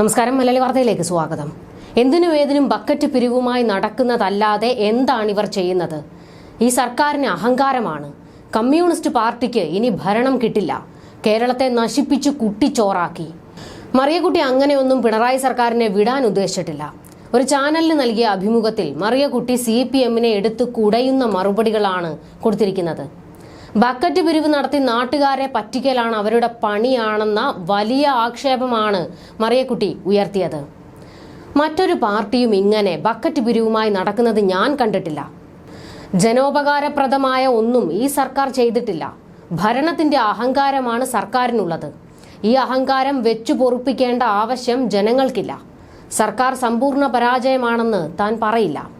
നമസ്കാരം മലയാളി വാർത്തയിലേക്ക് സ്വാഗതം. എന്തിനും ഏതിനും ബക്കറ്റ് പിരിവുമായി നടക്കുന്നതല്ലാതെ എന്താണ് ഇവർ ചെയ്യുന്നത്? ഈ സർക്കാരിന് അഹങ്കാരമാണ്. കമ്മ്യൂണിസ്റ്റ് പാർട്ടിക്ക് ഇനി ഭരണം കിട്ടില്ല. കേരളത്തെ നശിപ്പിച്ചു കുട്ടിച്ചോറാക്കി. മറിയക്കുട്ടി അങ്ങനെയൊന്നും പിണറായി സർക്കാരിനെ വിടാൻ ഉദ്ദേശിച്ചിട്ടില്ല. ഒരു ചാനലിന് നൽകിയ അഭിമുഖത്തിൽ മറിയക്കുട്ടി സി പി എമ്മിനെ എടുത്തു കുടയുന്ന മറുപടികളാണ് കൊടുത്തിരിക്കുന്നത്. ബക്കറ്റ് പിരിവ് നടത്തി നാട്ടുകാരെ പറ്റിക്കലാണ് അവരുടെ പണിയാണെന്ന വലിയ ആക്ഷേപമാണ് മറിയക്കുട്ടി ഉയർത്തിയത്. മറ്റൊരു പാർട്ടിയും ഇങ്ങനെ ബക്കറ്റ് പിരിവുമായി നടക്കുന്നത് ഞാൻ കണ്ടിട്ടില്ല. ജനോപകാരപ്രദമായ ഒന്നും ഈ സർക്കാർ ചെയ്തിട്ടില്ല. ഭരണത്തിന്റെ അഹങ്കാരമാണ് സർക്കാരിനുള്ളത്. ഈ അഹങ്കാരം വെച്ചു പൊറുപ്പിക്കേണ്ട ആവശ്യം ജനങ്ങൾക്കില്ല. സർക്കാർ സമ്പൂർണ പരാജയമാണെന്ന് താൻ പറയില്ല.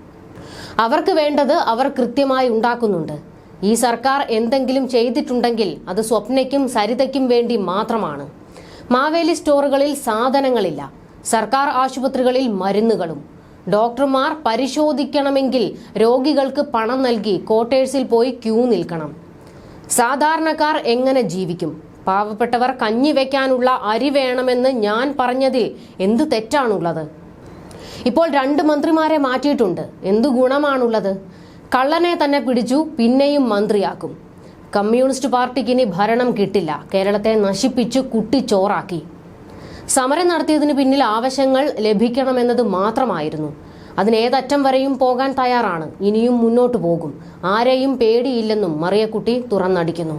അവർക്ക് വേണ്ടത് അവർ കൃത്യമായി ഉണ്ടാക്കുന്നുണ്ട്. ഈ സർക്കാർ എന്തെങ്കിലും ചെയ്തിട്ടുണ്ടെങ്കിൽ അത് സ്വപ്നയ്ക്കും സരിതയ്ക്കും വേണ്ടി മാത്രമാണ്. മാവേലി സ്റ്റോറുകളിൽ സാധനങ്ങളില്ല. സർക്കാർ ആശുപത്രികളിൽ മരുന്നുകളും. ഡോക്ടർമാർ പരിശോധിക്കണമെങ്കിൽ രോഗികൾക്ക് പണം നൽകി ക്വാർട്ടേഴ്സിൽ പോയി ക്യൂ നിൽക്കണം. സാധാരണക്കാർ എങ്ങനെ ജീവിക്കും? പാവപ്പെട്ടവർ കഞ്ഞി വയ്ക്കാനുള്ള അരി വേണമെന്ന് ഞാൻ പറഞ്ഞതിൽ എന്ത് തെറ്റാണുള്ളത്? ഇപ്പോൾ രണ്ട് മന്ത്രിമാരെ മാറ്റിയിട്ടുണ്ട്. എന്തു ഗുണമാണുള്ളത്? കള്ളനെ തന്നെ പിടിച്ചു പിന്നെയും മന്ത്രിയാക്കും. കമ്മ്യൂണിസ്റ്റ് പാർട്ടിക്ക് ഇനി ഭരണം കിട്ടില്ല. കേരളത്തെ നശിപ്പിച്ചു കുട്ടിച്ചോറാക്കി സമരം നടത്തിയതിന് പിന്നിൽ ആവശ്യങ്ങൾ ലഭിക്കണമെന്നത് മാത്രമായിരുന്നു. അതിനേതറ്റം വരെയും പോകാൻ തയ്യാറാണ്. ഇനിയും മുന്നോട്ടു പോകും. ആരെയും പേടിയില്ലെന്നും മറിയക്കുട്ടി തുറന്നടിക്കുന്നു.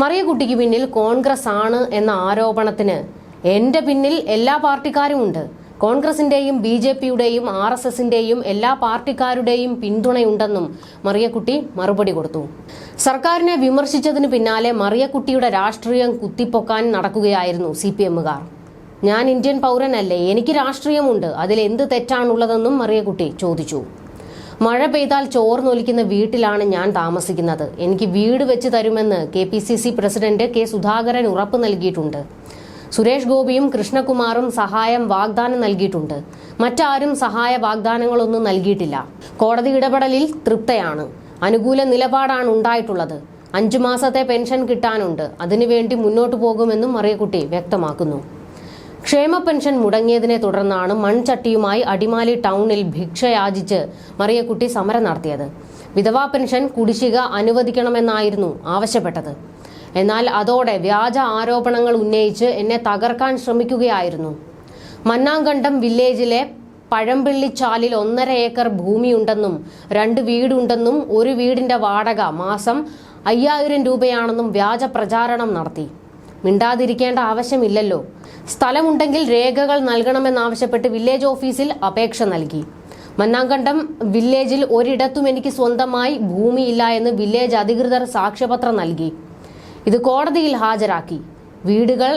മറിയക്കുട്ടിക്ക് പിന്നിൽ കോൺഗ്രസ് ആണ് എന്ന ആരോപണത്തിന് എന്റെ പിന്നിൽ എല്ലാ പാർട്ടിക്കാരുമുണ്ട്. കോൺഗ്രസിന്റെയും ബി ജെ പിയുടെയും ആർ എസ് എസിന്റെയും എല്ലാ പാർട്ടിക്കാരുടെയും പിന്തുണയുണ്ടെന്നും മറിയക്കുട്ടി മറുപടി കൊടുത്തു. സർക്കാരിനെ വിമർശിച്ചതിന് പിന്നാലെ മറിയക്കുട്ടിയുടെ രാഷ്ട്രീയം കുത്തിപ്പൊക്കാൻ നടക്കുകയായിരുന്നു സി പി എമ്മുകാർ. ഞാൻ ഇന്ത്യൻ പൗരനല്ലേ എനിക്ക് രാഷ്ട്രീയമുണ്ട് അതിൽ എന്ത് തെറ്റാണുള്ളതെന്നും മറിയക്കുട്ടി ചോദിച്ചു. മഴ പെയ്താൽ ചോർന്നൊലിക്കുന്ന വീട്ടിലാണ് ഞാൻ താമസിക്കുന്നത്. എനിക്ക് വീട് വെച്ച് തരുമെന്ന് K P C C president K Sudhakaran ഉറപ്പ് നൽകിയിട്ടുണ്ട്. സുരേഷ് ഗോപിയും കൃഷ്ണകുമാറും സഹായം വാഗ്ദാനം നൽകിയിട്ടുണ്ട്. മറ്റാരും സഹായ വാഗ്ദാനങ്ങളൊന്നും നൽകിയിട്ടില്ല. കോടതി ഇടപെടലിൽ തൃപ്തയാണ്. അനുകൂല നിലപാടാണ് ഉണ്ടായിട്ടുള്ളത്. അഞ്ചു മാസത്തെ പെൻഷൻ കിട്ടാനുണ്ട്. അതിനുവേണ്ടി മുന്നോട്ടു പോകുമെന്നും മറിയക്കുട്ടി വ്യക്തമാക്കുന്നു. ക്ഷേമ പെൻഷൻ മുടങ്ങിയതിനെ തുടർന്നാണ് മൺചട്ടിയുമായി അടിമാലി ടൗണിൽ ഭിക്ഷയാചിച്ച് മറിയക്കുട്ടി സമരം നടത്തിയത്. വിധവാ പെൻഷൻ കുടിശ്ശിക അനുവദിക്കണമെന്നായിരുന്നു ആവശ്യപ്പെട്ടത്. എന്നാൽ അതോടെ വ്യാജ ആരോപണങ്ങൾ ഉന്നയിച്ച് എന്നെ തകർക്കാൻ ശ്രമിക്കുകയായിരുന്നു. മന്നാങ്കണ്ടം വില്ലേജിലെ പഴമ്പിള്ളിച്ചാലിൽ ഒന്നര ഏക്കർ ഭൂമിയുണ്ടെന്നും രണ്ട് വീടുണ്ടെന്നും ഒരു വീടിന്റെ വാടക മാസം അയ്യായിരം രൂപയാണെന്നും വ്യാജ പ്രചാരണം നടത്തി. മിണ്ടാതിരിക്കേണ്ട ആവശ്യമില്ലല്ലോ. സ്ഥലമുണ്ടെങ്കിൽ രേഖകൾ നൽകണമെന്നാവശ്യപ്പെട്ട് വില്ലേജ് ഓഫീസിൽ അപേക്ഷ നൽകി. മന്നാങ്കണ്ടം വില്ലേജിൽ ഒരിടത്തും എനിക്ക് സ്വന്തമായി ഭൂമിയില്ല എന്ന് വില്ലേജ് അധികൃതർ സാക്ഷ്യപത്രം നൽകി. ഇത് കോടതിയിൽ ഹാജരാക്കി. വീടുകൾ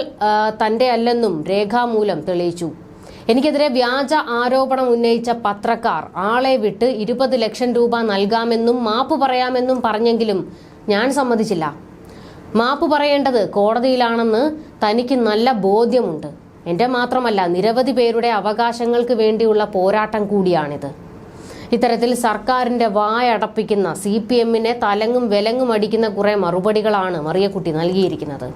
തന്റെ അല്ലെന്നും രേഖാമൂലം തെളിയിച്ചു. എനിക്കെതിരെ വ്യാജ ആരോപണം ഉന്നയിച്ച പത്രക്കാർ ആളെ വിട്ട് ഇരുപത് ലക്ഷം രൂപ നൽകാമെന്നും മാപ്പ് പറയാമെന്നും പറഞ്ഞെങ്കിലും ഞാൻ സമ്മതിച്ചില്ല. മാപ്പ് പറയേണ്ടത് കോടതിയിലാണെന്ന് തനിക്ക് നല്ല ബോധ്യമുണ്ട്. എന്റെ മാത്രമല്ല നിരവധി പേരുടെ അവകാശങ്ങൾക്ക് വേണ്ടിയുള്ള പോരാട്ടം കൂടിയാണിത്. ഇത്തരത്തിൽ സർക്കാരിന്റെ വായടപ്പിക്കുന്ന സി പി എമ്മിനെ തലങ്ങും വിലങ്ങും അടിക്കുന്ന കുറെ മറുപടികളാണ് മറിയക്കുട്ടി നൽകിയിരിക്കുന്നത്.